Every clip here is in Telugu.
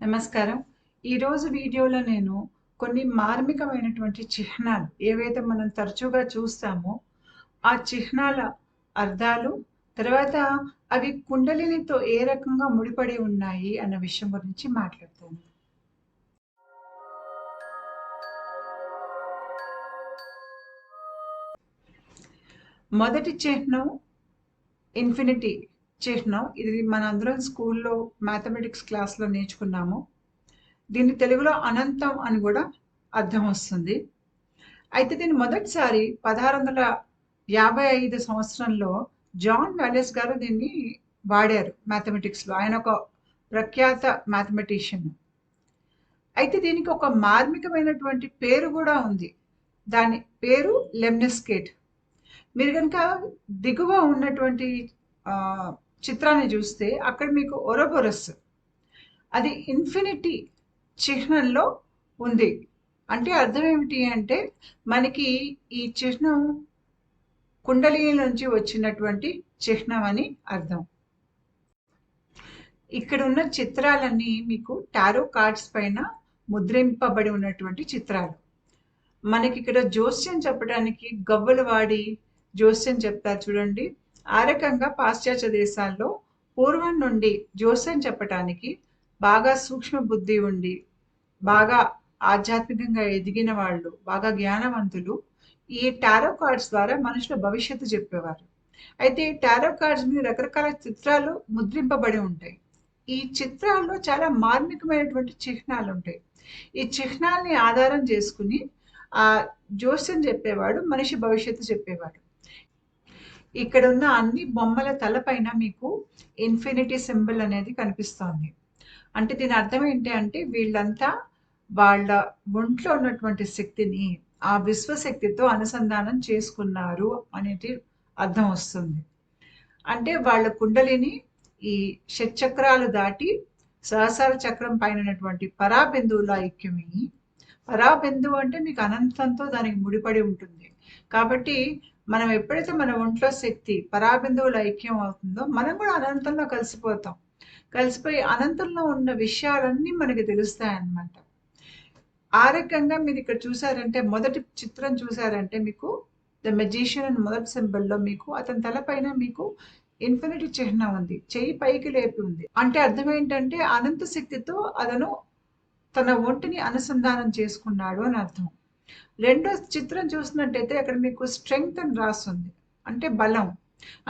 నమస్కారం. ఈరోజు వీడియోలో నేను కొన్ని మార్మికమైనటువంటి చిహ్నాలు ఏవైతే మనం తరచుగా చూస్తామో, ఆ చిహ్నాల అర్థాలు, తర్వాత అవి కుండలినితో ఏ రకంగా ముడిపడి ఉన్నాయి అన్న విషయం గురించి మాట్లాడతాను. మొదటి చిహ్నం ఇన్ఫినిటీ చిహ్నం. ఇది మనందరం స్కూల్లో మ్యాథమెటిక్స్ క్లాస్‌లో నేర్చుకున్నాము. దీన్ని తెలుగులో అనంతం అని కూడా అర్థం వస్తుంది. అయితే దీన్ని మొదటిసారి 1655 సంవత్సరంలో జాన్ వ్యాలెస్ గారు దీన్ని వాడారు మ్యాథమెటిక్స్‌లో. ఆయన ఒక ప్రఖ్యాత మ్యాథమెటీషియన్. అయితే దీనికి ఒక మార్మికమైనటువంటి పేరు కూడా ఉంది. దాని పేరు లెమ్నెస్కేట్ మీరు కనుక దిగువ ఉన్నటువంటి చిత్రాన్ని చూస్తే అక్కడ మీకు ఒరబొరస్ అది ఇన్ఫినిటీ చిహ్నంలో ఉంది. అంటే అర్థం ఏమిటి అంటే, మనకి ఈ చిహ్నం కుండలిని నుంచి వచ్చినటువంటి చిహ్నం అని అర్థం. ఇక్కడ ఉన్న చిత్రాలన్నీ మీకు టారో కార్డ్స్ పైన ముద్రింపబడి ఉన్నటువంటి చిత్రాలు. మనకి ఇక్కడ జోస్యం చెప్పడానికి గవ్వలు వాడి జోస్యం చెప్తారు చూడండి. ఆ రకంగా పాశ్చాత్య దేశాల్లో పూర్వం నుండి జోస్యం చెప్పటానికి బాగా సూక్ష్మ బుద్ధి ఉండి, బాగా ఆధ్యాత్మికంగా ఎదిగిన వాళ్ళు, బాగా జ్ఞానవంతులు ఈ టారో కార్డ్స్ ద్వారా మనుషుల భవిష్యత్తు చెప్పేవారు. అయితే ఈ టారో కార్డ్స్ మీద రకరకాల చిత్రాలు ముద్రింపబడి ఉంటాయి. ఈ చిత్రాల్లో చాలా మార్మికమైనటువంటి చిహ్నాలు ఉంటాయి ఈ చిహ్నాల్ని ఆధారం చేసుకుని ఆ జోస్యం చెప్పేవాడు మనిషి భవిష్యత్తు చెప్పేవాడు. ఇక్కడ ఉన్న అన్ని బొమ్మల తలపైన మీకు ఇన్ఫినిటీ సింబల్ అనేది కనిపిస్తోంది. అంటే దీని అర్థం ఏంటి అంటే వీళ్ళంతా వాళ్ళ ఒంట్లో ఉన్నటువంటి శక్తిని ఆ విశ్వశక్తితో అనుసంధానం చేసుకున్నారు అనేది అర్థం వస్తుంది. అంటే వాళ్ళ కుండలిని ఈ షట్చక్రాలు దాటి సహసార చక్రం పైన ఉన్నటువంటి పరాబిందువులో ఐక్యమయ్యి పరాబిందువు అంటే మీకు అనంతంతో దానికి ముడిపడి ఉంటుంది. కాబట్టి మనం ఎప్పుడైతే మన ఒంట్లో శక్తి పరాబిందువులు ఐక్యం అవుతుందో మనం కూడా అనంతంలో కలిసిపోతాం. కలిసిపోయి అనంతంలో ఉన్న విషయాలన్నీ మనకి తెలుస్తాయన్నమాట. ఆ రకంగా ఇక్కడ చూసారంటే మొదటి చిత్రం చూసారంటే మీకు ద మెజిషియన్ అని మొదటి సింబల్‌లో మీకు అతని తలపైన మీకు ఇన్ఫినిటీ చిహ్నం ఉంది. చెయ్యి పైకి లేపి ఉంది. అంటే అర్థం ఏంటంటే అనంత శక్తితో అతను తన ఒంటిని అనుసంధానం చేసుకున్నాడు అని అర్థం. రెండో చిత్రం చూసినట్టయితే అక్కడ మీకు స్ట్రెంగ్త్ అని రాస్తుంది అంటే బలం.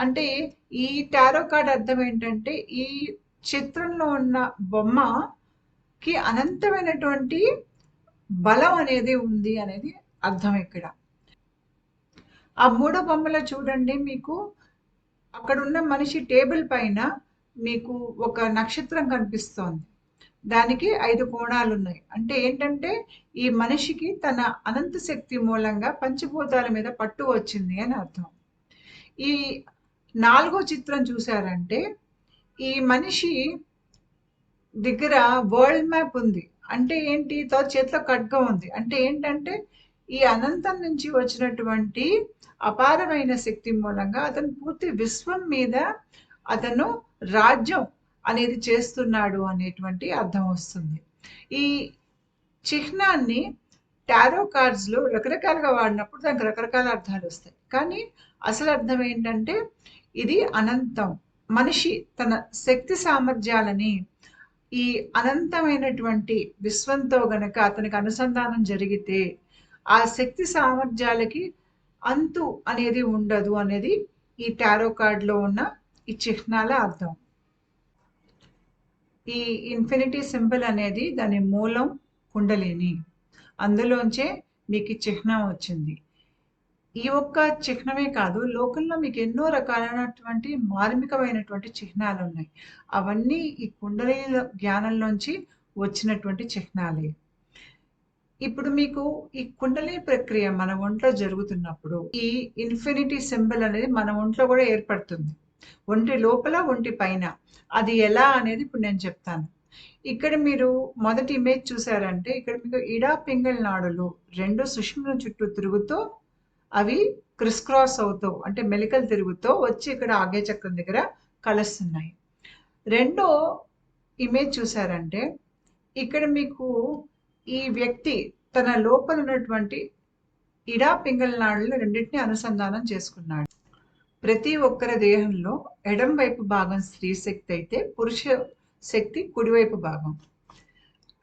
అంటే ఈ టారో కార్డ్ అర్థం ఏంటంటే ఈ చిత్రంలో ఉన్న బొమ్మకి అనంతమైనటువంటి బలం అనేది ఉంది అనేది అర్థం ఇక్కడ. ఆ మూడో బొమ్మలో చూడండి మీకు అక్కడ ఉన్న మనిషి టేబుల్ పైన మీకు ఒక నక్షత్రం కనిపిస్తోంది. దానికి ఐదు కోణాలు ఉన్నాయి అంటే ఏంటంటే ఈ మనిషికి తన అనంత శక్తి మూలంగా పంచభూతాల మీద పట్టు వచ్చింది అని అర్థం. ఈ నాలుగో చిత్రం చూసారంటే ఈ మనిషి దగ్గర వరల్డ్ మ్యాప్ ఉంది. అంటే ఏంటి తో చేతిలో ఖడ్గం ఉంది. అంటే ఏంటంటే ఈ అనంతం నుంచి వచ్చినటువంటి అపారమైన శక్తి మూలంగా అతను పూర్తి విశ్వం మీద అతను రాజ్యం అనేది చేస్తున్నాడు అనేటువంటి అర్థం వస్తుంది. ఈ చిహ్నాన్ని టారో కార్డ్స్‌లో రకరకాలుగా వాడినప్పుడు దానికి రకరకాల అర్థాలు వస్తాయి కానీ అసలు అర్థం ఏంటంటే ఇది అనంతం. మనిషి తన శక్తి సామర్థ్యాలని ఈ అనంతమైనటువంటి విశ్వంతో గనక అతనికి అనుసంధానం జరిగితే ఆ శక్తి సామర్థ్యాలకి అంతు అనేది ఉండదు అనేది ఈ టారో కార్డ్‌లో ఉన్న ఈ చిహ్నాల అర్థం. ఈ ఇన్ఫినిటీ సింబల్ అనేది దాని మూలం కుండలిని. అందులోంచే మీకు చిహ్నం వచ్చింది. ఈ ఒక్క చిహ్నమే కాదు లోకంలో మీకు ఎన్నో రకాలైనటువంటి మార్మికమైనటువంటి చిహ్నాలు ఉన్నాయి అవన్నీ ఈ కుండలి జ్ఞానంలోంచి వచ్చినటువంటి చిహ్నాలే. ఇప్పుడు మీకు ఈ కుండలి ప్రక్రియ మన ఒంట్లో జరుగుతున్నప్పుడు ఈ ఇన్ఫినిటీ సింబల్ అనేది మన ఒంట్లో కూడా ఏర్పడుతుంది. ఒంటి లోపల, ఒంటి పైన. అది ఎలా అనేది ఇప్పుడు నేను చెప్తాను. ఇక్కడ మీరు మొదటి ఇమేజ్ చూసారంటే ఇక్కడ మీకు ఇడా, పింగల్ నాడులు 2 సుషుమ్న చుట్టూ తిరుగుతూ అవి క్రిస్ క్రాస్ అవుతూ అంటే మెలికలు తిరుగుతూ వచ్చి ఇక్కడ ఆగే చక్రం దగ్గర కలుస్తున్నాయి. రెండో ఇమేజ్ చూసారంటే ఇక్కడ మీకు ఈ వ్యక్తి తన లోపల ఉన్నటువంటి ఇడా పింగళ నాడులు రెండింటిని అనుసంధానం చేసుకున్నాడు ప్రతి ఒక్కరి దేహంలో ఎడం వైపు భాగం స్త్రీ శక్తి అయితే పురుష శక్తి కుడివైపు భాగం.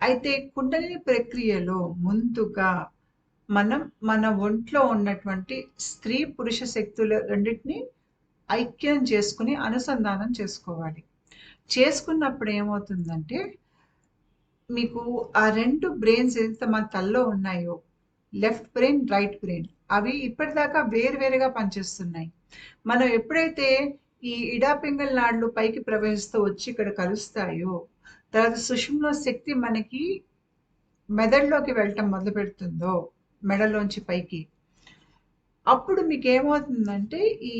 అయితే కుండలిని ప్రక్రియలో ముందుగా మనం మన ఒంట్లో ఉన్నటువంటి స్త్రీ పురుష శక్తుల రెండింటిని ఐక్యం చేసుకుని అనుసంధానం చేసుకోవాలి. చేసుకున్నప్పుడు ఏమవుతుందంటే మీకు ఆ రెండు బ్రెయిన్స్ ఏదైతే మన తల్లో ఉన్నాయో లెఫ్ట్ బ్రెయిన్ రైట్ బ్రెయిన్ అవి ఇప్పటిదాకా వేరువేరుగా పనిచేస్తున్నాయి. మనం ఎప్పుడైతే ఈ ఇడాపింగల్ నాడులు పైకి ప్రవహిస్తూ వచ్చి ఇక్కడ కలుస్తాయో తర్వాత సుషుమ్లో శక్తి మనకి మెదడులోకి వెళ్ళటం మొదలు పెడుతుందో మెడలోంచి పైకి. అప్పుడు మీకు ఏమవుతుందంటే ఈ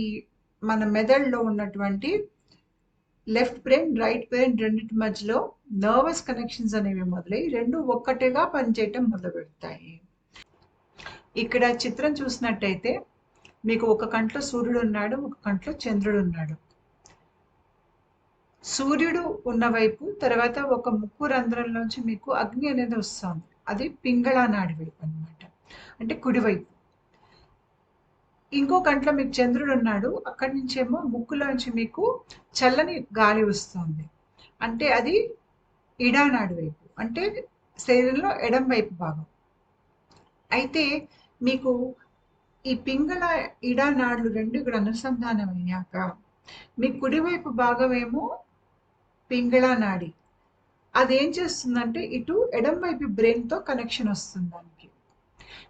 మన మెదడులో ఉన్నటువంటి లెఫ్ట్ బ్రెయిన్ రైట్ బ్రెయిన్ రెండింటి మధ్యలో నర్వస్ కనెక్షన్స్ అనేవి మొదలై రెండు ఒక్కటిగా పనిచేయటం మొదలు పెడతాయి ఇక్కడ చిత్రం చూసినట్టయితే మీకు ఒక కంట్లో సూర్యుడు ఉన్నాడు ఒక కంట్లో చంద్రుడు ఉన్నాడు. సూర్యుడు ఉన్న వైపు తర్వాత ఒక ముక్కు రంధ్రంలోంచి మీకు అగ్ని అనేది వస్తుంది. అది పింగళ నాడి వైపు అనమాట అంటే కుడివైపు ఇంకో కంట్లో మీకు చంద్రుడు ఉన్నాడు అక్కడి నుంచేమో ముక్కులోంచి మీకు చల్లని గాలి వస్తుంది. అంటే అది ఇడానాడు వైపు. అంటే శరీరంలో ఎడం వైపు భాగం. అయితే మీకు ఈ పింగళ ఇడానాడులు రెండు ఇక్కడ అనుసంధానం అయ్యాక మీ కుడివైపు భాగం ఏమో పింగళ నాడి. అదేం చేస్తుందంటే ఇటు ఎడం వైపు బ్రెయిన్తో కనెక్షన్ వస్తుంది దానికి.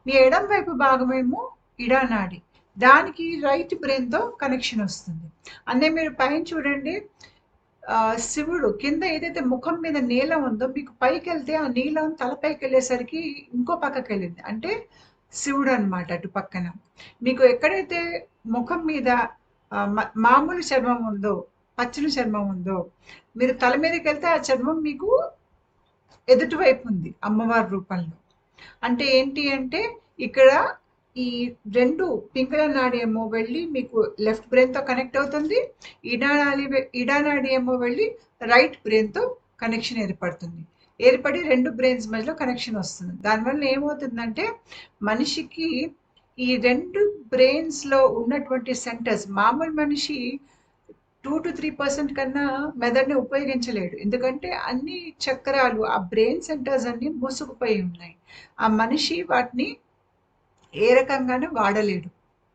మీ ఎడం వైపు భాగమేమో ఇడానాడి. దానికి రైట్ బ్రెయిన్తో కనెక్షన్ వస్తుంది. అదే మీరు పైన చూడండి. శివుడు కింద ఏదైతే ముఖం మీద నీలం ఉందో మీకు పైకి వెళ్తే ఆ నీలం తలపైకి వెళ్ళేసరికి ఇంకో పక్కకి వెళ్ళింది అంటే శివుడు అనమాట అటు పక్కన. మీకు ఎక్కడైతే ముఖం మీద మామూలు చర్మం ఉందో పచ్చని చర్మం ఉందో మీరు తల మీదకి వెళ్తే ఆ చర్మం మీకు ఎదుటివైపు ఉంది అమ్మవారి రూపంలో. అంటే ఏంటి అంటే ఇక్కడ ఈ రెండు పింగళ నాడి ఏమో వెళ్ళి మీకు లెఫ్ట్ బ్రెయిన్తో కనెక్ట్ అవుతుంది ఇడానాడి ఇడానాడి ఏమో వెళ్ళి రైట్ బ్రెయిన్తో కనెక్షన్ ఏర్పడుతుంది. ఏర్పడి రెండు బ్రెయిన్స్ మధ్యలో కనెక్షన్ వస్తుంది. దానివల్ల ఏమవుతుందంటే మనిషికి ఈ రెండు బ్రెయిన్స్లో ఉన్నటువంటి సెంటర్స్ మామూలు మనిషి టూ టు త్రీ పర్సెంట్ కన్నా మెదడుని ఉపయోగించలేడు. ఎందుకంటే అన్ని చక్రాలు ఆ బ్రెయిన్ సెంటర్స్ అన్ని మూసుకుపోయి ఉన్నాయి. ఆ మనిషి వాటిని ఏ రకంగానూ వాడలేడు.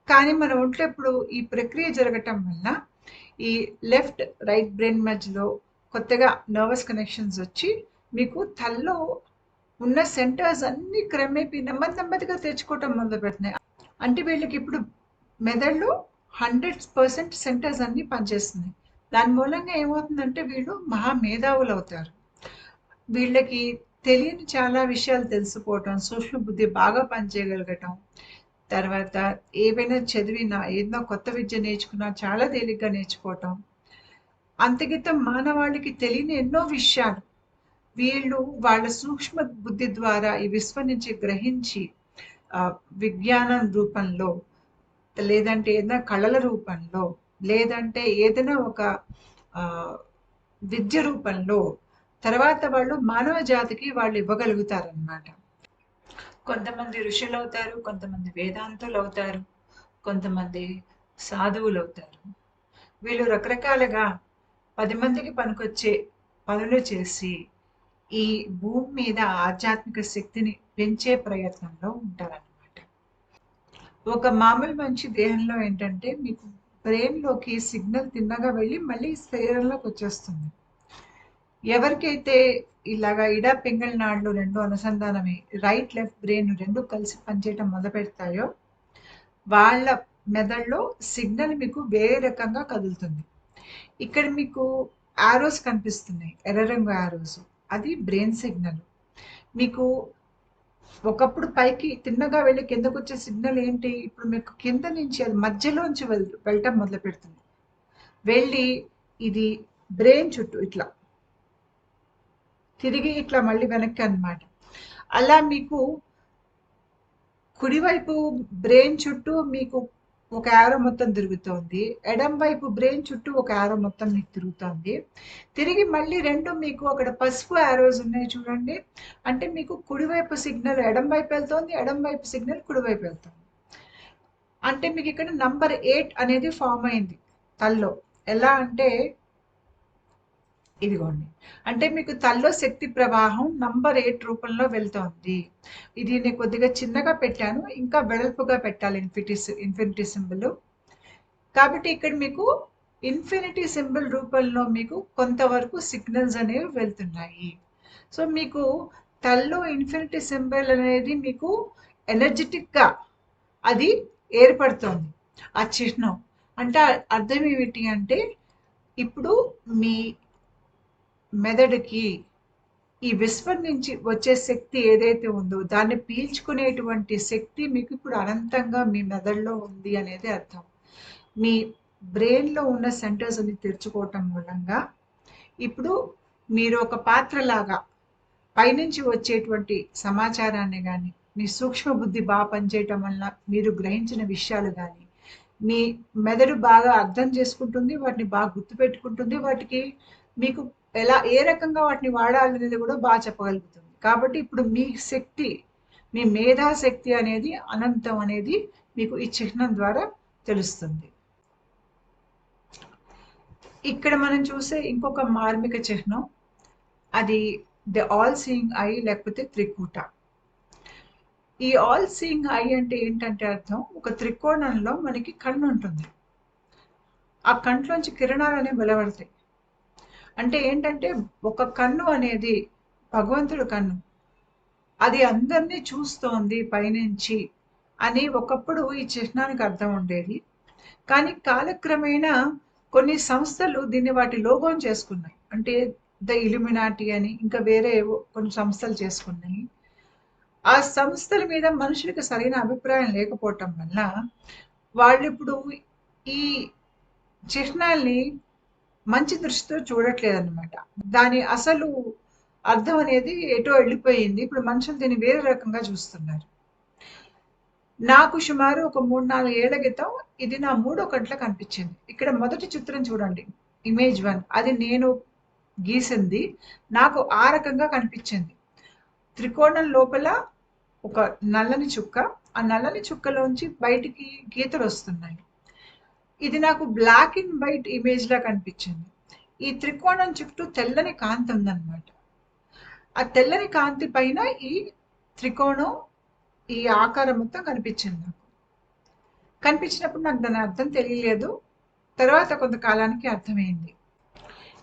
కానీ మన ఒంట్లో ఇప్పుడు ఈ ప్రక్రియ జరగటం వల్ల ఈ లెఫ్ట్ రైట్ బ్రెయిన్ మధ్యలో కొత్తగా నర్వస్ కనెక్షన్స్ వచ్చి మీకు తల్లో ఉన్న సెంటర్స్ అన్ని క్రమేపీ నెమ్మది నెమ్మదిగా తెచ్చుకోవటం మొదలు పెడుతున్నాయి. అంటే వీళ్ళకి ఇప్పుడు మెదడులో హండ్రెడ్ పర్సెంట్ సెంటర్స్ అన్నీ పనిచేస్తున్నాయి. దాని మూలంగా ఏమవుతుందంటే వీళ్ళు మహా మేధావులు అవుతారు. వీళ్ళకి తెలియని చాలా విషయాలు తెలిసిపోవటం సూక్ష్మ బుద్ధి బాగా పనిచేయగలగటం తర్వాత ఏవైనా చదివినా ఏదైనా కొత్త విద్య నేర్చుకున్నా చాలా తేలిగ్గా నేర్చుకోవటం. అంతకితం మానవాళికి తెలియని ఎన్నో విషయాలు. వీళ్ళు వాళ్ళ సూక్ష్మ బుద్ధి ద్వారా ఈ విశ్వం నుంచి గ్రహించి విజ్ఞానం రూపంలో లేదంటే ఏదైనా కళల రూపంలో లేదంటే ఏదైనా ఒక విద్య రూపంలో తర్వాత వాళ్ళు మానవ జాతికి వాళ్ళు ఇవ్వగలుగుతారనమాట కొంతమంది ఋషులు అవుతారు కొంతమంది వేదాంతులు అవుతారు కొంతమంది సాధువులు అవుతారు వీళ్ళు రకరకాలుగా పది మందికి పనికొచ్చే పనులు చేసి ఈ భూమి మీద ఆధ్యాత్మిక శక్తిని పెంచే ప్రయత్నంలో ఉంటారన్నమాట. ఒక మామూలు మంచి దేహంలో ఏంటంటే మీకు బ్రెయిన్లోకి సిగ్నల్ తిన్నగా వెళ్ళి మళ్ళీ శరీరంలోకి వచ్చేస్తుంది. ఎవరికైతే ఇలాగా ఇడ పింగళ నాళ్ళు రెండు అనుసంధానమే రైట్ లెఫ్ట్ బ్రెయిన్ రెండు కలిసి పనిచేయటం మొదలు పెడతాయో వాళ్ళ మెదడులో సిగ్నల్ మీకు వేరే రకంగా కదులుతుంది. ఇక్కడ మీకు ఆరోస్ కనిపిస్తున్నాయి ఎర్ర రంగు ఆరోస్. అది బ్రెయిన్ సిగ్నల్. మీకు ఒకప్పుడు పైకి తిన్నగా వెళ్ళి కిందకు వచ్చే సిగ్నల్ ఏంటి? ఇప్పుడు మీకు కింద నుంచి అది మధ్యలోంచి వెళ్ వెళ్ళటం మొదలు పెడుతుంది వెళ్ళి ఇది బ్రెయిన్ చుట్టూ ఇట్లా. తిరిగి ఇట్లా మళ్ళీ వెనక్కి అనమాట అలా మీకు కుడివైపు బ్రెయిన్ చుట్టూ మీకు ఒక యారో మొత్తం తిరుగుతోంది. ఎడం వైపు బ్రెయిన్ చుట్టూ ఒక యారో మొత్తం మీకు తిరుగుతోంది. తిరిగి మళ్ళీ రెండు మీకు అక్కడ పసుపు యారోస్ ఉన్నాయి చూడండి. అంటే మీకు కుడివైపు సిగ్నల్ ఎడం వైపు వెళ్తోంది ఎడం వైపు సిగ్నల్ కుడివైపు వెళ్తోంది. అంటే మీకు ఇక్కడ నంబర్ ఎయిట్ అనేది ఫామ్ అయింది. తల్లో. ఎలా అంటే ఇదిగోండి. అంటే మీకు తల్లో శక్తి ప్రవాహం నంబర్ ఎయిట్ రూపంలో వెళ్తోంది. ఇది నేను కొద్దిగా చిన్నగా పెట్టాను ఇంకా వెడల్పుగా పెట్టాలి ఇన్ఫినిటీ ఇన్ఫినిటీ సింబల్. కాబట్టి ఇక్కడ మీకు ఇన్ఫినిటీ సింబల్ రూపంలో మీకు కొంతవరకు సిగ్నల్స్ అనేవి వెళ్తున్నాయి. సో మీకు తల్లో ఇన్ఫినిటీ సింబల్ అనేది మీకు ఎనర్జెటిక్గా అది ఏర్పడుతోంది. ఆ చిహ్నం. అంటే అర్థం ఏమిటి అంటే ఇప్పుడు మీ మెదడుకి ఈ విశ్వం నుంచి వచ్చే శక్తి ఏదైతే ఉందో దాన్ని పీల్చుకునేటువంటి శక్తి మీకు ఇప్పుడు అనంతంగా మీ మెదడులో ఉంది అనేది అర్థం. మీ బ్రెయిన్లో ఉన్న సెంటర్స్ అన్ని తెరుచుకోవటం మూలంగా ఇప్పుడు మీరు ఒక పాత్రలాగా పైనుంచి వచ్చేటువంటి సమాచారాన్ని కానీ మీ సూక్ష్మ బుద్ధి బాగా పనిచేయటం వల్ల మీరు గ్రహించిన విషయాలు కానీ మీ మెదడు బాగా అర్థం చేసుకుంటుంది వాటిని బాగా గుర్తుపెట్టుకుంటుంది వాటికి మీకు ఎలా ఏ రకంగా వాటిని వాడాలనేది కూడా బాగా చెప్పగలుగుతుంది. కాబట్టి ఇప్పుడు మీ శక్తి మీ మేధాశక్తి అనేది అనంతం అనేది మీకు ఈ చిహ్నం ద్వారా తెలుస్తుంది. ఇక్కడ మనం చూసే ఇంకొక మార్మిక చిహ్నం అది ద ఆల్ సీయింగ్ ఐ లేకపోతే త్రికూట. ఈ ఆల్ సీయింగ్ ఐ అంటే ఏంటంటే అర్థం ఒక త్రికోణంలో మనకి కన్ను ఉంటుంది. ఆ కంట్లోంచి కిరణాలు అనేవి వెలవడతాయి. అంటే ఏంటంటే ఒక కన్ను అనేది భగవంతుడు కన్ను అది అందరినీ చూస్తోంది పైనుంచి అని ఒకప్పుడు ఈ చిహ్నానికి అర్థం ఉండేది. కానీ కాలక్రమేణా కొన్ని సంస్థలు దీన్ని వాటి లోగోన్ చేసుకున్నాయి. అంటే ద ఇలుమినాటి అని ఇంకా వేరే కొన్ని సంస్థలు చేసుకున్నాయి. ఆ సంస్థల మీద మనుషులకు సరైన అభిప్రాయం లేకపోవటం వల్ల వాళ్ళు ఇప్పుడు ఈ చిహ్నాల్ని మంచి దృష్టితో చూడట్లేదు అనమాట దాని అసలు అర్థం అనేది ఎటో వెళ్ళిపోయింది. ఇప్పుడు మనుషులు దీన్ని వేరే రకంగా చూస్తున్నారు. నాకు సుమారు ఒక మూడు నాలుగు ఏళ్ళ క్రితం ఇది నా మూడో కంట్లో కనిపించింది. ఇక్కడ మొదటి చిత్రం చూడండి. Image one. అది నేను గీసింది. నాకు ఆ రకంగా కనిపించింది. త్రికోణం లోపల ఒక నల్లని చుక్క. ఆ నల్లని చుక్కలోంచి బయటికి గీతలు వస్తున్నాయి. ఇది నాకు బ్లాక్ అండ్ వైట్ ఇమేజ్ లా కనిపించింది. ఈ త్రికోణం చుట్టూ తెల్లని కాంతి ఉందన్నమాట. ఆ తెల్లని కాంతి పైన ఈ త్రికోణం ఈ ఆకారం మొత్తం కనిపించింది నాకు. కనిపించినప్పుడు నాకు దాని అర్థం తెలియలేదు. తర్వాత కొంతకాలానికి అర్థమైంది.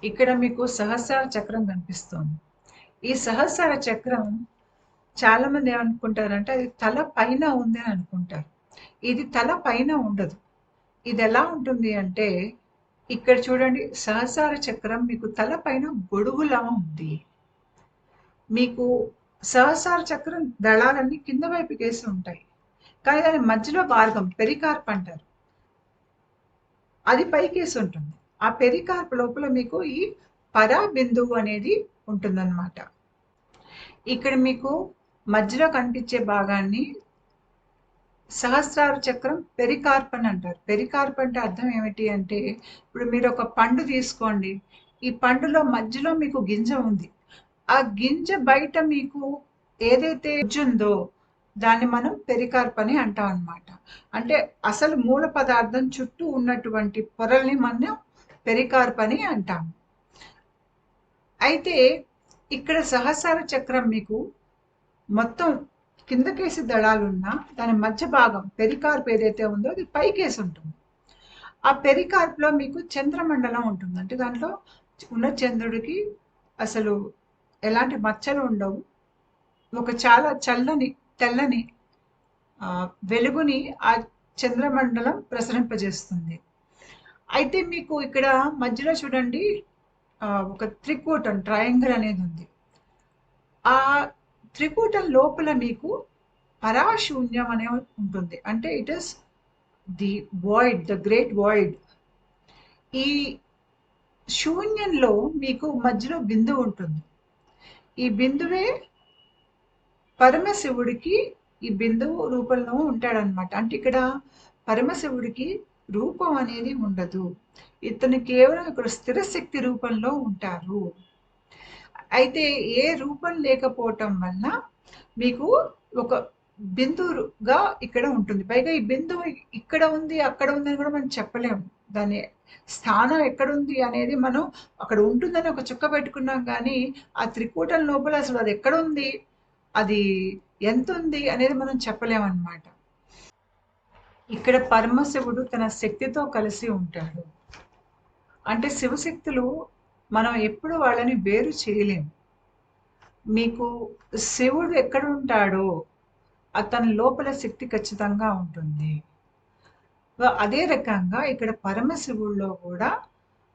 ఇక్కడ మీకు సహస్రార చక్రం కనిపిస్తోంది. ఈ సహస్రార చక్రం చాలామంది ఏమనుకుంటారంటే అది తల పైన ఉంది అని అనుకుంటారు. ఇది తల పైన ఉండదు. ఇది ఎలా ఉంటుంది అంటే ఇక్కడ చూడండి సహసార చక్రం మీకు తల పైన గొడుగులా ఉంది. మీకు సహసార చక్రం దళాలన్నీ కింద వైపు కేసి ఉంటాయి. కానీ దాని మధ్యలో మార్గం పెరికార్ప్ అంటారు. అది పైకేసి ఉంటుంది. ఆ పెరికార్ప్ లోపల మీకు ఈ పరా బిందువు అనేది ఉంటుందన్నమాట. ఇక్కడ మీకు మధ్యలో కనిపించే భాగాన్ని సహస్రార చక్రం పెరికార్ప్ అని అంటారు. పెరికార్ప్ అంటే అర్థం ఏమిటి అంటే ఇప్పుడు మీరు ఒక పండు తీసుకోండి. ఈ పండులో మధ్యలో మీకు గింజ ఉంది. ఆ గింజ బయట మీకు ఏదైతే ఉందో దాన్ని మనం పెరికార్ప్ అని అంటాం అనమాట అంటే అసలు మూల పదార్థం చుట్టూ ఉన్నటువంటి పొరల్ని మనం పెరికార్ప్ అని అంటాము అయితే ఇక్కడ సహస్ర చక్రం మీకు మొత్తం కిందకేసి దళాలున్నా దాని మధ్య భాగం పెరికార్ప్ ఏదైతే ఉందో అది పైకేసి ఉంటుంది. ఆ పెరికార్ప్లో మీకు చంద్రమండలం ఉంటుంది. అంటే దాంట్లో ఉన్న చంద్రుడికి అసలు ఎలాంటి మచ్చలు ఉండవు. ఒక చాలా చల్లని తెల్లని వెలుగుని ఆ చంద్రమండలం ప్రసరింపజేస్తుంది. అయితే మీకు ఇక్కడ మధ్యలో చూడండి ఒక త్రికూటం ట్రయాంగిల్ అనేది ఉంది. ఆ త్రికూటం లోపల మీకు పరాశూన్యం అనే ఉంటుంది. అంటే it is the void the great void ఈ శూన్యంలో మీకు మధ్యలో బిందు ఉంటుంది. ఈ బిందువే పరమశివుడికి ఈ బిందువు రూపంలో ఉంటాడనమాట అంటే ఇక్కడ పరమశివుడికి రూపం అనేది ఉండదు. ఇతను కేవలం ఇక్కడ స్థిరశక్తి రూపంలో ఉంటారు. అయితే ఏ రూపం లేకపోవటం వల్ల మీకు ఒక బిందువుగా ఇక్కడ ఉంటుంది. పైగా ఈ బిందువు ఇక్కడ ఉంది అక్కడ ఉంది అని కూడా మనం చెప్పలేము. దాని స్థానం ఎక్కడుంది అనేది మనం అక్కడ ఉంటుందని ఒక చుక్క పెట్టుకున్నాం కానీ ఆ త్రికూటం లోపల అసలు అది ఎక్కడ ఉంది అది ఎంత ఉంది అనేది మనం చెప్పలేమన్నమాట. ఇక్కడ పరమశివుడు తన శక్తితో కలిసి ఉంటాడు. అంటే శివశక్తులు మనం ఎప్పుడు వాళ్ళని వేరు చేయలేము మీకు శివుడు ఎక్కడ ఉంటాడో అతని లోపల శక్తి ఖచ్చితంగా ఉంటుంది. అదే రకంగా ఇక్కడ పరమశివుల్లో కూడా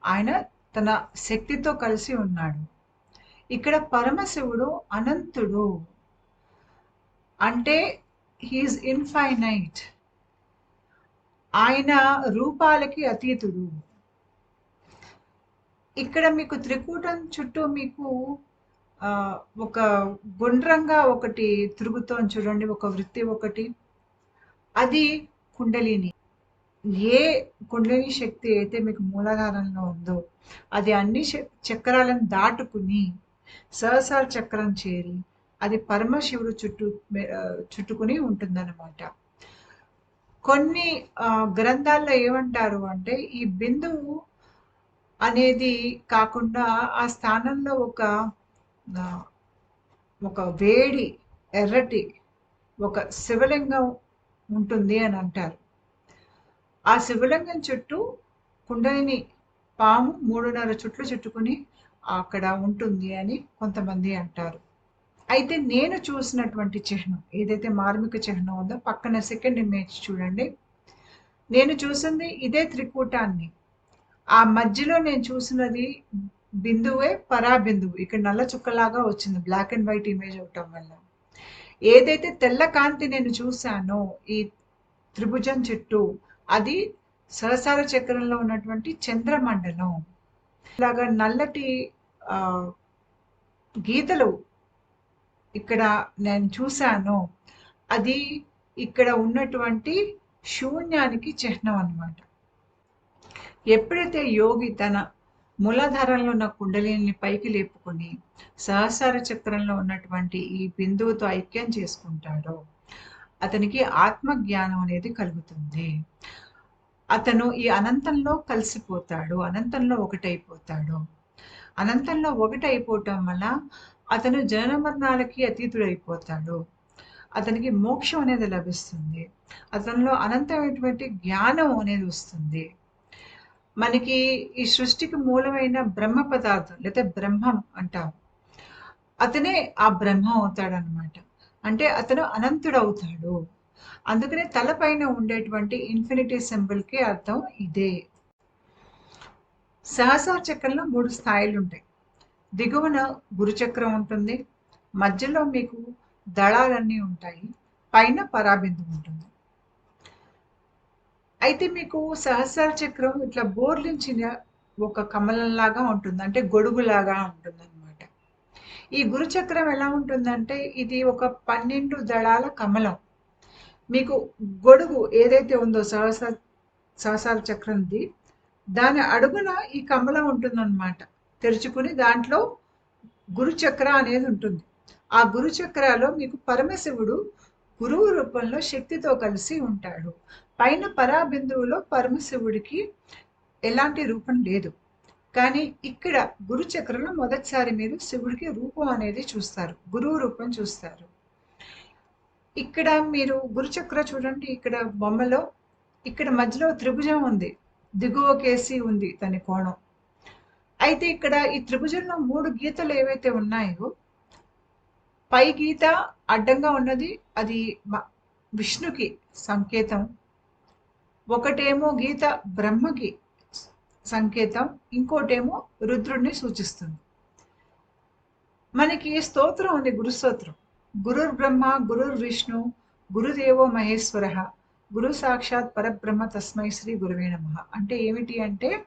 ఆయన తన శక్తితో కలిసి ఉన్నాడు. ఇక్కడ పరమశివుడు అనంతుడు. అంటే హీఈస్ ఇన్ఫైనైట్. ఆయన రూపాలకి అతీతుడు. ఇక్కడ మీకు త్రికూటం చుట్టూ మీకు ఒక గుండ్రంగా ఒకటి తిరుగుతోంది చూడండి ఒక వృత్తి ఒకటి. అది కుండలిని. ఏ కుండలిని శక్తి అయితే మీకు మూలాధారంలో ఉందో అది అన్ని చక్రాలను దాటుకుని సహసార చక్రం చేరి అది పరమశివుడు చుట్టూ చుట్టుకుని ఉంటుందన్నమాట. కొన్ని గ్రంథాల్లో ఏమంటారు అంటే ఈ బిందువు అనేది కాకుండా ఆ స్థానంలో ఒక ఒక వేడి ఎర్రటి ఒక శివలింగం ఉంటుంది అని అంటారు. ఆ శివలింగం చుట్టూ కుండలిని పాము మూడున్నర చుట్లు చుట్టుకుని అక్కడ ఉంటుంది అని కొంతమంది అంటారు. అయితే నేను చూసినటువంటి చిహ్నం ఏదైతే మార్మిక చిహ్నం ఉందో పక్కన సెకండ్ ఇమేజ్ చూడండి. నేను చూసింది ఇదే త్రికూటాన్ని. ఆ మధ్యలో నేను చూసినది బిందువే పరాబిందువు. ఇక్కడ నల్ల చుక్కలాగా వచ్చింది బ్లాక్ అండ్ వైట్ ఇమేజ్ అవటం వల్ల. ఏదైతే తెల్ల కాంతి నేను చూశానో ఈ త్రిభుజం చెట్టు అది సహసార చక్రంలో ఉన్నటువంటి చంద్రమండలం. ఇలాగా నల్లటి గీతలు ఇక్కడ నేను చూశాను. అది ఇక్కడ ఉన్నటువంటి శూన్యానికి చిహ్నం అనమాట ఎప్పుడైతే యోగి తన మూలాధారంలో ఉన్న కుండలిని పైకి లేపుకొని సహసార చక్రంలో ఉన్నటువంటి ఈ బిందువుతో ఐక్యం చేసుకుంటాడో అతనికి ఆత్మ జ్ఞానం అనేది కలుగుతుంది. అతను ఈ అనంతంలో కలిసిపోతాడు అనంతంలో ఒకటైపోతాడు. అనంతంలో ఒకటైపోవటం వల్ల అతను జనన మరణాలకి అతీతుడైపోతాడు. అతనికి మోక్షం అనేది లభిస్తుంది. అతనిలో అనంతమైనటువంటి జ్ఞానం అనేది వస్తుంది. మనకి ఈ సృష్టికి మూలమైన బ్రహ్మ పదార్థం లేదా బ్రహ్మం అంటాం. అతనే ఆ బ్రహ్మ అవుతాడనమాట అంటే అతను అనంతుడు అవుతాడు అందుకనే తలపైన ఉండేటువంటి ఇన్ఫినిటీ సింబల్కి అర్థం ఇదే. సహసా చక్రంలో మూడు స్థాయిలు ఉంటాయి దిగువన గురుచక్రం ఉంటుంది. మధ్యలో మీకు దళాలన్నీ ఉంటాయి. పైన పరాబిందు ఉంటుంది. అయితే మీకు సహస్ర చక్రం ఇట్లా బోర్లించిన ఒక కమలంలాగా ఉంటుంది అంటే గొడుగులాగా ఉంటుంది అనమాట ఈ గురుచక్రం ఎలా ఉంటుందంటే ఇది ఒక పన్నెండు దళాల కమలం. మీకు గొడుగు ఏదైతే ఉందో సహస్ర సహస్ర చక్రంది దాని అడుగున ఈ కమలం ఉంటుందన్నమాట. తెరుచుకుని దాంట్లో గురుచక్ర అనేది ఉంటుంది. ఆ గురుచక్రాలో మీకు పరమశివుడు గురువు రూపంలో శక్తితో కలిసి ఉంటాడు. పైన పరాబిందువులో పరమశివుడికి ఎలాంటి రూపం లేదు. కానీ ఇక్కడ గురుచక్రంలో మొదటిసారి మీరు శివుడికి రూపం అనేది చూస్తారు. గురువు రూపం చూస్తారు. ఇక్కడ మీరు గురుచక్ర చూడండి. ఇక్కడ బొమ్మలో ఇక్కడ మధ్యలో త్రిభుజం ఉంది. దిగువ కేసి ఉంది దాని కోణం. అయితే ఇక్కడ ఈ త్రిభుజంలో మూడు గీతలు ఏవైతే ఉన్నాయో పై గీత అడ్డంగా ఉన్నది. అది విష్ణుకి సంకేతం. ఒకటేమో గీత బ్రహ్మకి సంకేతం ఇంకోటేమో రుద్రుడిని సూచిస్తుంది. మనకి స్తోత్రం ఉంది? గురుస్తోత్రం. గురుర్ బ్రహ్మ గురుర్ విష్ణు గురుదేవో మహేశ్వర గురు సాక్షాత్ పరబ్రహ్మ తస్మై శ్రీ గురువే నమ. అంటే ఏమిటి అంటే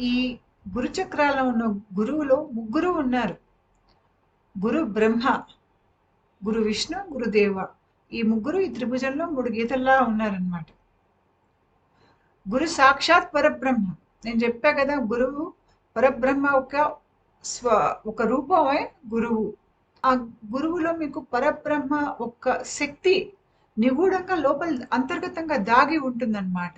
ఈ గురుచక్రాల్లో ఉన్న గురువులో ముగ్గురు ఉన్నారు. గురు బ్రహ్మ గురు విష్ణు గురుదేవ. ఈ ముగ్గురు ఈ త్రిభుజంలో మూడు గీతల్లా ఉన్నారనమాట గురు సాక్షాత్ పరబ్రహ్మ. నేను చెప్పా కదా గురువు పరబ్రహ్మ ఒక స్వ ఒక రూపమే గురువు. ఆ గురువులో మీకు పరబ్రహ్మ ఒక శక్తి నిగూఢంగా లోపల అంతర్గతంగా దాగి ఉంటుందన్నమాట.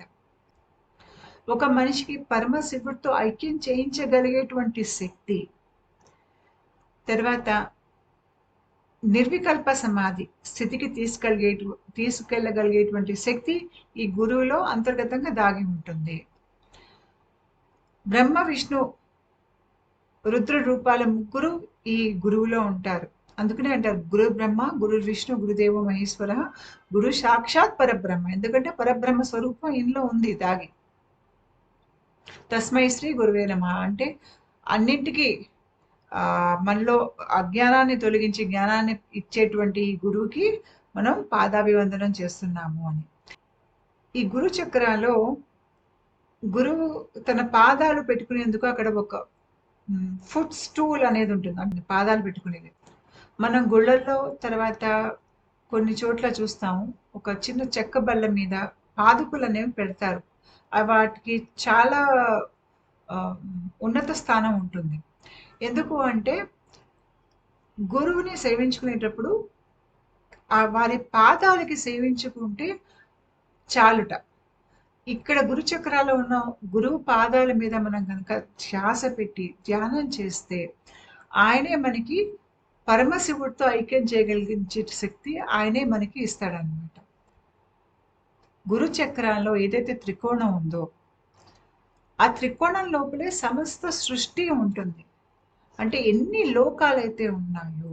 ఒక మనిషికి పరమశివుడితో ఐక్యం చేయించగలిగేటువంటి శక్తి. తర్వాత నిర్వికల్ప సమాధి స్థితికి తీసుకెళ్ళగే తీసుకెళ్ళగలిగేటువంటి శక్తి ఈ గురువులో అంతర్గతంగా దాగి ఉంటుంది. బ్రహ్మ విష్ణు రుద్ర రూపాల ముగ్గురు ఈ గురువులో ఉంటారు. అందుకనే అంటారు గురు బ్రహ్మ గురు విష్ణు గురుదేవ మహేశ్వర గురు సాక్షాత్ పరబ్రహ్మ. ఎందుకంటే పరబ్రహ్మ స్వరూపం ఇంట్లో ఉంది దాగి. తస్మై శ్రీ గురువే నమ. అంటే అన్నింటికీ మనలో అజ్ఞానాన్ని తొలగించి జ్ఞానాన్ని ఇచ్చేటువంటి ఈ గురువుకి మనం పాదాభివందనం చేస్తున్నాము అని. ఈ గురు చక్రాలో గురువు తన పాదాలు పెట్టుకునేందుకు అక్కడ ఒక ఫుట్ స్టూల్ అనేది ఉంటుంది. అంటే పాదాలు పెట్టుకునేది. మనం గుళ్ళల్లో తర్వాత కొన్ని చోట్ల చూస్తాము. ఒక చిన్న చెక్క బల్ల మీద పాదుకులు అనేవి పెడతారు. వాటికి చాలా ఉన్నత స్థానం ఉంటుంది. ఎందుకు అంటే గురువుని సేవించుకునేటప్పుడు ఆ వారి పాదాలకి సేవించుకుంటే చాలుట. ఇక్కడ గురుచక్రాలు ఉన్న గురువు పాదాల మీద మనం కనుక ధ్యాస పెట్టి ధ్యానం చేస్తే ఆయనే మనకి పరమశివుడితో ఐక్యం చేయగలిగించే శక్తి ఆయనే మనకి ఇస్తాడనమాట గురు చక్రాల్లో ఏదైతే త్రికోణం ఉందో ఆ త్రికోణం లోపలే సమస్త సృష్టి ఉంటుంది. అంటే ఎన్ని లోకాలైతే ఉన్నాయో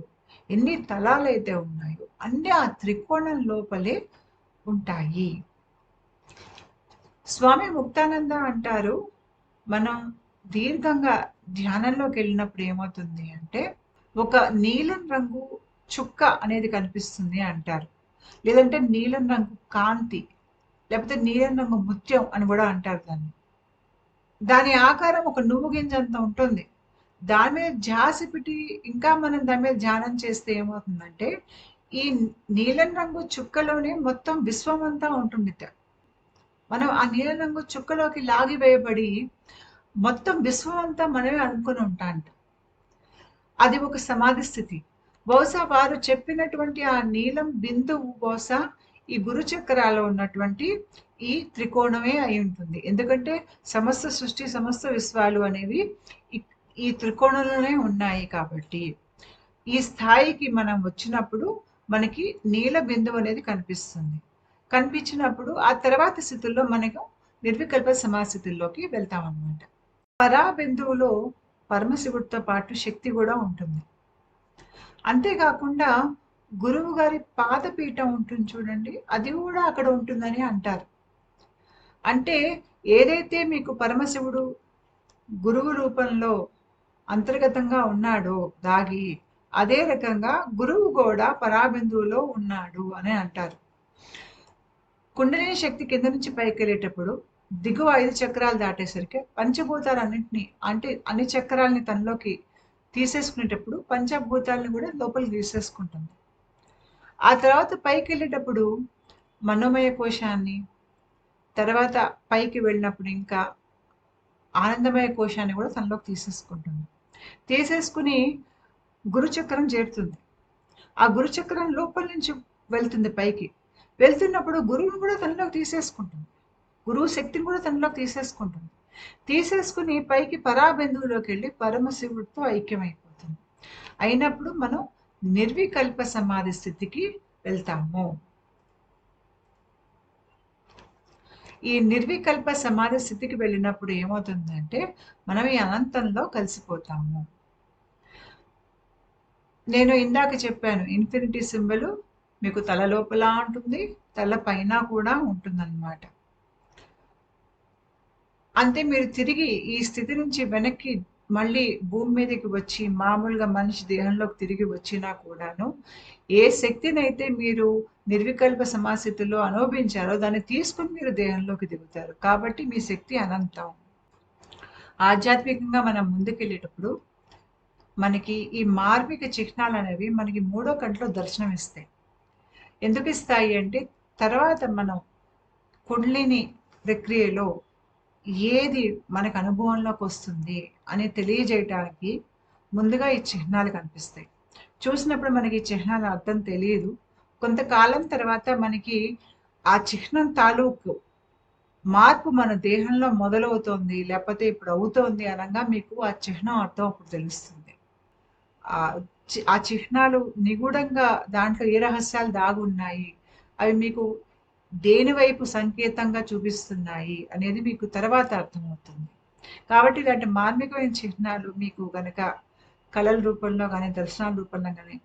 ఎన్ని తలాలైతే ఉన్నాయో అన్నీ ఆ త్రికోణం లోపలే ఉంటాయి. స్వామి ముక్తానంద అంటారు మనం దీర్ఘంగా ధ్యానంలోకి వెళ్ళినప్పుడు ఏమవుతుంది అంటే ఒక నీలం రంగు చుక్క అనేది కనిపిస్తుంది అంటారు. లేదంటే నీలం రంగు కాంతి లేకపోతే నీలం రంగు ముత్యం అని కూడా అంటారు దాన్ని. దాని ఆకారం ఒక నువ్వు గింజ అంత ఉంటుంది. దాని మీద ధ్యాస పెట్టి ఇంకా మనం దాని మీద ధ్యానం చేస్తే ఏమవుతుందంటే ఈ నీలం రంగు చుక్కలోనే మొత్తం విశ్వం అంతా ఉంటుంది. మనం ఆ నీలం రంగు చుక్కలోకి లాగివేయబడి మొత్తం విశ్వం అంతా మనమే అనుకుని ఉంటాంట. అది ఒక సమాధి స్థితి. బహుశా వారు చెప్పినటువంటి ఆ నీలం బిందువు బహుశా ఈ గురు చక్రాలో ఉన్నటువంటి ఈ త్రికోణమే అయి ఉంటుంది. ఎందుకంటే సమస్త సృష్టి సమస్త విశ్వాలు అనేవి ఈ- త్రికోణంలోనే ఉన్నాయి కాబట్టి. ఈ స్థాయికి మనం వచ్చినప్పుడు మనకి నీల బిందువు అనేది కనిపిస్తుంది. కనిపించినప్పుడు ఆ తర్వాత స్థితుల్లో మనకు నిర్వికల్ప సమాస్థితుల్లోకి వెళ్తామన్నమాట పరా బిందువులో పరమశివుడితో పాటు శక్తి కూడా ఉంటుంది. అంతేకాకుండా గురువు గారి పాదపీఠం ఉంటుంది చూడండి అది కూడా అక్కడ ఉంటుందని అంటారు. అంటే ఏదైతే మీకు పరమశివుడు గురువు రూపంలో అంతర్గతంగా ఉన్నాడో దాగి. అదే రకంగా గురువు కూడా పరాబిందువులో ఉన్నాడు అని అంటారు. కుండలిని శక్తి కింద నుంచి పైకి వెళ్ళేటప్పుడు దిగువ ఐదు చక్రాలు దాటేసరికి పంచభూతాలన్నింటినీ అంటే అన్ని చక్రాలని తనలోకి తీసేసుకునేటప్పుడు పంచభూతాలను కూడా లోపలికి తీసేసుకుంటుంది. ఆ తర్వాత పైకి వెళ్ళేటప్పుడు మనోమయ కోశాన్ని తర్వాత పైకి వెళ్ళినప్పుడు ఇంకా ఆనందమయ కోశాన్ని కూడా తనలోకి తీసేసుకుంటుంది. తీసేసుకుని గురుచక్రం చేరుతుంది. ఆ గురుచక్రం లోపల నుంచి వెళ్తుంది పైకి. వెళ్తున్నప్పుడు గురువుని కూడా తనలోకి తీసేసుకుంటుంది. గురువు శక్తిని కూడా తనలోకి తీసేసుకుంటుంది. తీసేసుకుని పైకి పరాబిందువులోకి వెళ్ళి పరమశివుడితో ఐక్యమైపోతుంది. అయినప్పుడు మనం నిర్వికల్ప సమాధి స్థితికి వెళ్తాము. ఈ నిర్వికల్ప సమాధి స్థితికి వెళ్ళినప్పుడు ఏమవుతుందంటే మనం ఈ అనంతంలో కలిసిపోతాము. నేను ఇందాక చెప్పాను ఇన్ఫినిటీ సింబల్ మీకు తల లోపల ఉంటుంది తల పైన కూడా ఉంటుందన్నమాట. అంతే మీరు తిరిగి ఈ స్థితి నుంచి వెనక్కి మళ్ళీ భూమి మీదకి వచ్చి మామూలుగా మనిషి దేహంలోకి తిరిగి వచ్చినా కూడాను ఏ శక్తినైతే మీరు నిర్వికల్ప సమాస్థితిలో అనుభవించారో దాన్ని తీసుకుని మీరు దేహంలోకి దిగుతారు. కాబట్టి మీ శక్తి అనంతం. ఆధ్యాత్మికంగా మనం ముందుకెళ్ళేటప్పుడు మనకి ఈ మార్మిక చిహ్నాలు అనేవి మనకి మూడో కంట్లో దర్శనం ఇస్తాయి. ఎందుకు ఇస్తాయి అంటే తర్వాత మనం కుండ్లిని ప్రక్రియలో ఏది మనకు అనుభవంలోకి వస్తుంది అని తెలియజేయటానికి ముందుగా ఈ చిహ్నాలు కనిపిస్తాయి. చూసినప్పుడు మనకి చిహ్నాల అర్థం తెలియదు. కొంతకాలం తర్వాత మనకి ఆ చిహ్నం తాలూకు మార్పు మన దేహంలో మొదలవుతోంది లేకపోతే ఇప్పుడు అవుతోంది అనగా మీకు ఆ చిహ్నం అర్థం అప్పుడు తెలుస్తుంది. ఆ చి- ఆ చిహ్నాలు నిగూఢంగా దాంట్లో ఏ రహస్యాలు దాగున్నాయి అవి మీకు దేని వైపు సంకేతంగా చూపిస్తున్నాయి అనేది మీకు తర్వాత అర్థమవుతుంది. కాబట్టి ఇలాంటి మార్మికమైన చిహ్నాలు మీకు గనక కళల రూపంలో కానీ దర్శనాల రూపంలో కానీ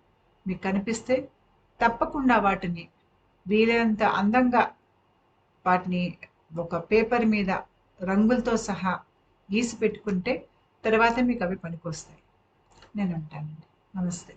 మీకు కనిపిస్తే తప్పకుండా వాటిని వీలైనంత అందంగా వాటిని ఒక పేపర్ మీద రంగులతో సహా గీసి పెట్టుకుంటే తర్వాత మీకు అవి పనికొస్తాయి. నేను అంటానండి నమస్తే.